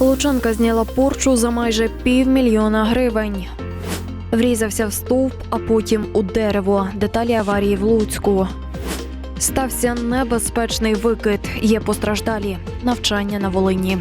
Лучанка зняла порчу за майже півмільйона гривень. Врізався в стовп, а потім у дерево. Деталі аварії в Луцьку. Стався небезпечний викид. Є постраждалі. Навчання на Волині.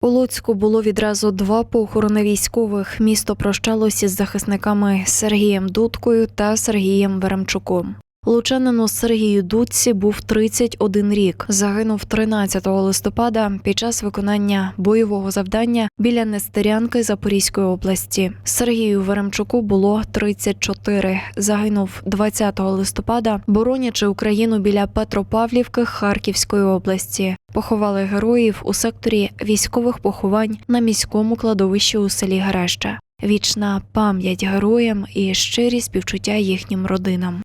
У Луцьку було відразу два похорони військових. Місто прощалося з захисниками Сергієм Дудкою та Сергієм Веремчуком. Лучанину Сергію Дудці був 31 рік. Загинув 13 листопада під час виконання бойового завдання біля Нестерянки Запорізької області. Сергію Веремчуку було 34. Загинув 20 листопада, боронячи Україну біля Петропавлівки Харківської області. Поховали героїв у секторі військових поховань на міському кладовищі у селі Греща. Вічна пам'ять героям і щирі співчуття їхнім родинам.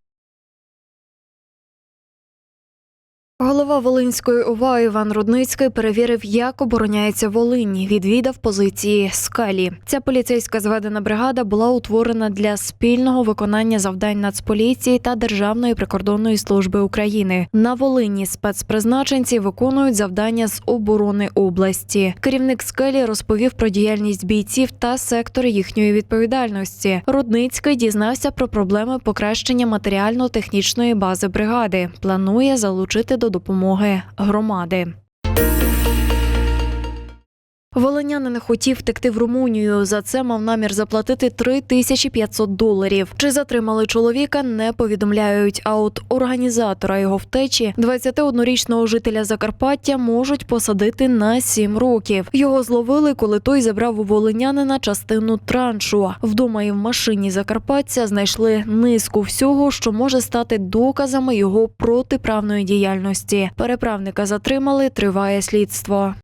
Голова Волинської ОВА Іван Рудницький перевірив, як обороняється Волинь. Відвідав позиції скалі. Ця поліцейська зведена бригада була утворена для спільного виконання завдань Нацполіції та Державної прикордонної служби України. На Волині спецпризначенці виконують завдання з оборони області. Керівник скелі розповів про діяльність бійців та сектори їхньої відповідальності. Рудницький дізнався про проблеми покращення матеріально-технічної бази бригади. Планує залучити до допомоги громади. Волинянин хотів втекти в Румунію. За це мав намір заплатити 3500 доларів. Чи затримали чоловіка, не повідомляють. А от організатора його втечі, 21-річного жителя Закарпаття, можуть посадити на 7 років. Його зловили, коли той забрав у волинянина частину траншу. Вдома і в машині Закарпаття знайшли низку всього, що може стати доказами його протиправної діяльності. Переправника затримали, триває слідство.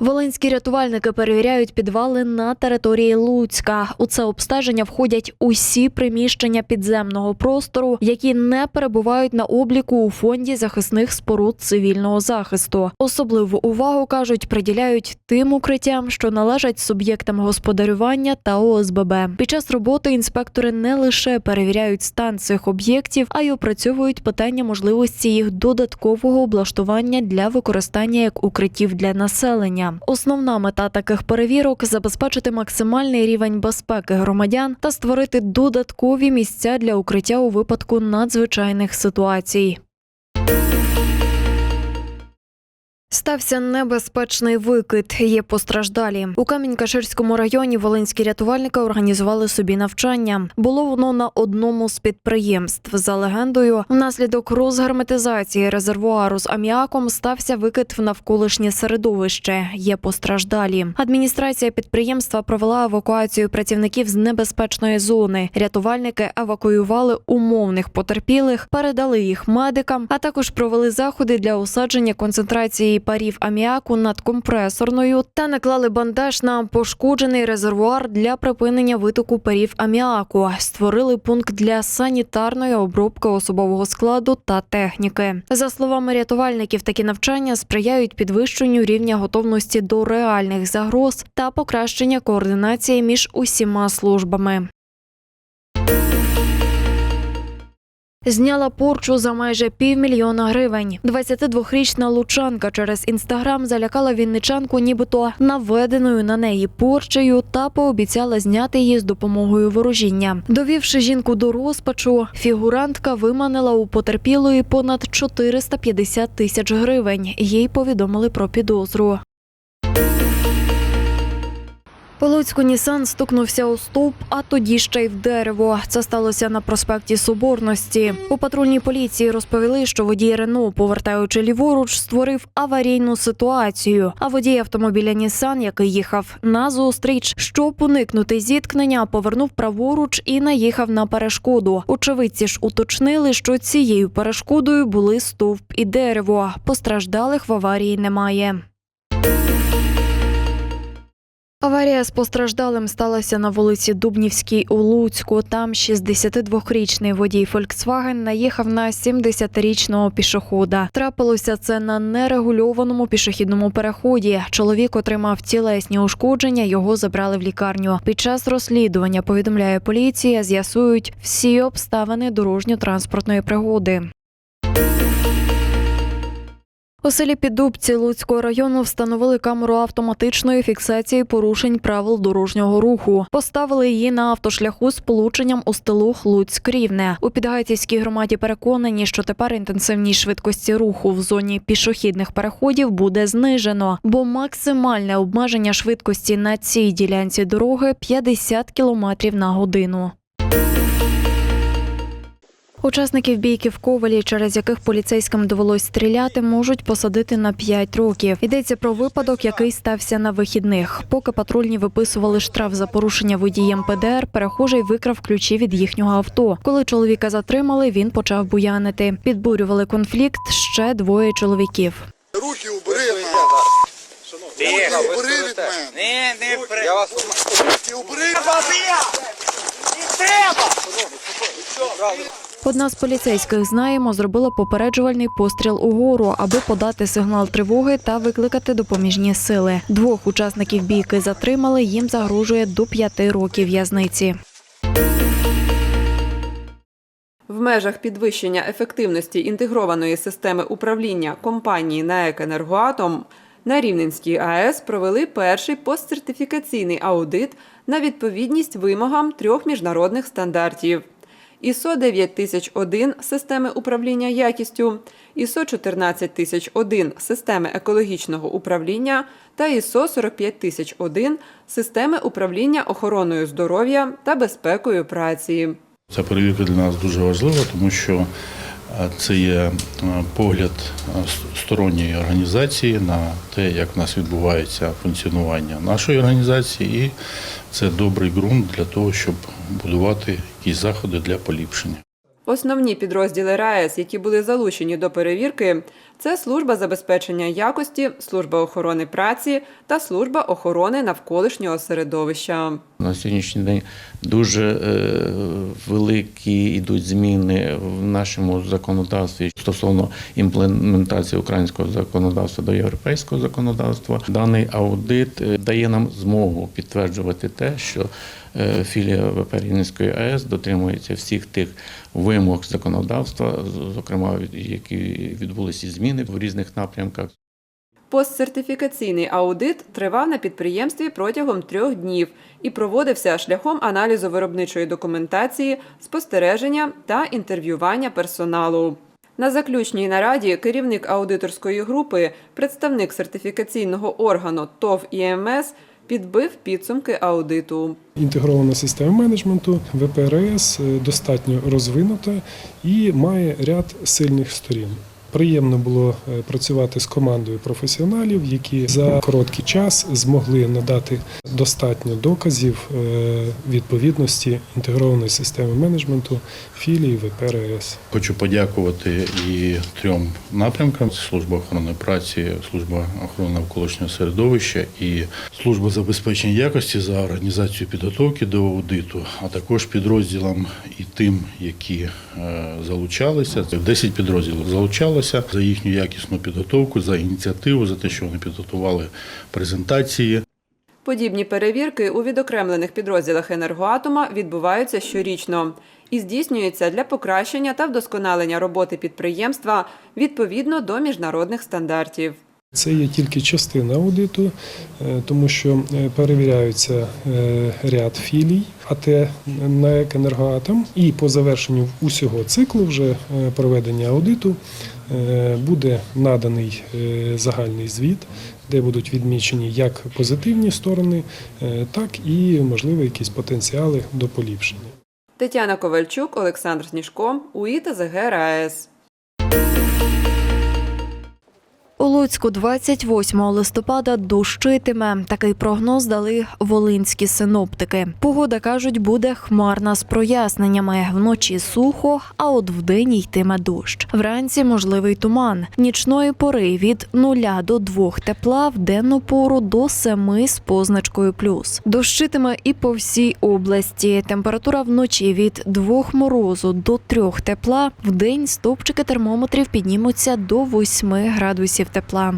Волинські рятувальники перевіряють підвали на території Луцька. У це обстеження входять усі приміщення підземного простору, які не перебувають на обліку у фонді захисних споруд цивільного захисту. Особливу увагу кажуть, приділяють тим укриттям, що належать суб'єктам господарювання та ОСББ. Під час роботи інспектори не лише перевіряють стан цих об'єктів, а й опрацьовують питання можливості їх додаткового облаштування для використання як укриттів для населення. Основна мета таких перевірок забезпечити максимальний рівень безпеки громадян та створити додаткові місця для укриття у випадку надзвичайних ситуацій. Стався небезпечний викид. Є постраждалі у Камінь-Каширському районі. Волинські рятувальники організували собі навчання. Було воно на одному з підприємств. За легендою, внаслідок розгерметизації резервуару з аміаком стався викид в навколишнє середовище. Є постраждалі. Адміністрація підприємства провела евакуацію працівників з небезпечної зони. Рятувальники евакуювали умовних потерпілих, передали їх медикам, а також провели заходи для усадження концентрації парів аміаку над компресорною та наклали бандаж на пошкоджений резервуар для припинення витоку парів аміаку. Створили пункт для санітарної обробки особового складу та техніки. За словами рятувальників, такі навчання сприяють підвищенню рівня готовності до реальних загроз та покращення координації між усіма службами. Зняла порчу за майже півмільйона гривень. 22-річна лучанка через інстаграм залякала вінничанку, нібито наведеною на неї порчею, та пообіцяла зняти її з допомогою ворожіння. Довівши жінку до розпачу, фігурантка виманила у потерпілої понад 450 тисяч гривень. Їй повідомили про підозру. Луцьку Нісан стукнувся у стовп, а тоді ще й в дерево. Це сталося на проспекті Соборності. У патрульній поліції розповіли, що водій Рено, повертаючи ліворуч, створив аварійну ситуацію. А водій автомобіля Нісан, який їхав на зустріч, щоб уникнути зіткнення, повернув праворуч і наїхав на перешкоду. Очевидці ж уточнили, що цією перешкодою були стовп і дерево. Постраждалих в аварії немає. Аварія з постраждалим сталася на вулиці Дубнівській у Луцьку. Там 62-річний водій Volkswagen наїхав на 70-річного пішохода. Трапилося це на нерегульованому пішохідному переході. Чоловік отримав тілесні ушкодження. Його забрали в лікарню. Під час розслідування повідомляє поліція. З'ясують всі обставини дорожньо-транспортної пригоди. У селі Піддубці Луцького району встановили камеру автоматичної фіксації порушень правил дорожнього руху. Поставили її на автошляху з полученням у стилух Луцьк Рівне. У Підгайцівській громаді переконані, що тепер інтенсивність швидкості руху в зоні пішохідних переходів буде знижено, бо максимальне обмеження швидкості на цій ділянці дороги 50 км на годину. Учасників бійки в Ковалі, через яких поліцейським довелось стріляти, можуть посадити на 5 років. Йдеться про випадок, який стався на вихідних. Поки патрульні виписували штраф за порушення водієм ПДР, перехожий викрав ключі від їхнього авто. Коли чоловіка затримали, він почав буянити. Підбурювали конфлікт ще двоє чоловіків. Руки убери від мене. Руки убери від мене. Ні, не при... Я вас Руки убери від Одна з поліцейських знаємо, зробила попереджувальний постріл угору, аби подати сигнал тривоги та викликати допоміжні сили. Двох учасників бійки затримали. Їм загрожує до п'яти років в'язниці. В межах підвищення ефективності інтегрованої системи управління компанії НАЕК «Енергоатом» на Рівненській АЕС провели перший постсертифікаційний аудит на відповідність вимогам трьох міжнародних стандартів. ISO 9001 системи управління якістю, ISO 14001 системи екологічного управління та ISO 45001 системи управління охороною здоров'я та безпекою праці. Ця перевірка для нас дуже важлива, тому що е, це є е, погляд е, сторонньої організації на те, як в нас відбувається функціонування нашої організації, і це добрий ґрунт для того, щоб будувати якісь заходи для поліпшення. Основні підрозділи РаЕС, які були залучені до перевірки, це служба забезпечення якості, служба охорони праці та служба охорони навколишнього середовища. На сьогоднішній день дуже е, великі йдуть зміни в нашому законодавстві стосовно імплементації українського законодавства до європейського законодавства. Даний аудит е, дає нам змогу підтверджувати те, що е, філія ВП Рівненської АЕС дотримується всіх тих вимог законодавства, зокрема які відбулися зміни в різних напрямках. Постсертифікаційний аудит тривав на підприємстві протягом трьох днів і проводився шляхом аналізу виробничої документації, спостереження та інтерв'ювання персоналу. На заключній нараді керівник аудиторської групи, представник сертифікаційного органу ТОВ ІМС підбив підсумки аудиту. Інтегрована система менеджменту ВПРС достатньо розвинута і має ряд сильних сторін. Приємно було е, працювати з командою професіоналів, які за короткий час змогли надати достатньо доказів е, відповідності інтегрованої системи менеджменту філії ВПРС. Хочу подякувати і трьом напрямкам: служба охорони праці, служба охорони навколишнього середовища і служба забезпечення якості за організацію підготовки до аудиту, а також підрозділам і тим, які е, залучалися. Це 10 підрозділів залучалося за їхню якісну підготовку, за ініціативу, за те, що вони підготували презентації. Подібні перевірки у відокремлених підрозділах енергоатома відбуваються щорічно і здійснюються для покращення та вдосконалення роботи підприємства відповідно до міжнародних стандартів. Це є тільки частина аудиту, е, тому що е, перевіряються е, ряд філій АТ НАЕК «Енергоатом» і по завершенню усього циклу вже проведення аудиту буде наданий загальний звіт, де будуть відмічені як позитивні сторони, так і можливо якісь потенціали до поліпшення. Тетяна Ковальчук, Олександр Сніжко, УІ та РаЕС. У Луцьку 28 листопада дощитиме. Такий прогноз дали волинські синоптики. Погода кажуть, буде хмарна з проясненнями. Вночі сухо, а от вдень йтиме дощ. Вранці можливий туман. Нічної пори від 0 до 2 тепла, в денну пору до 7 з позначкою плюс. Дощитиме і по всій області. Температура вночі від 2 морозу до 3 тепла. В день стовпчики термометрів піднімуться до 8 градусів тепла.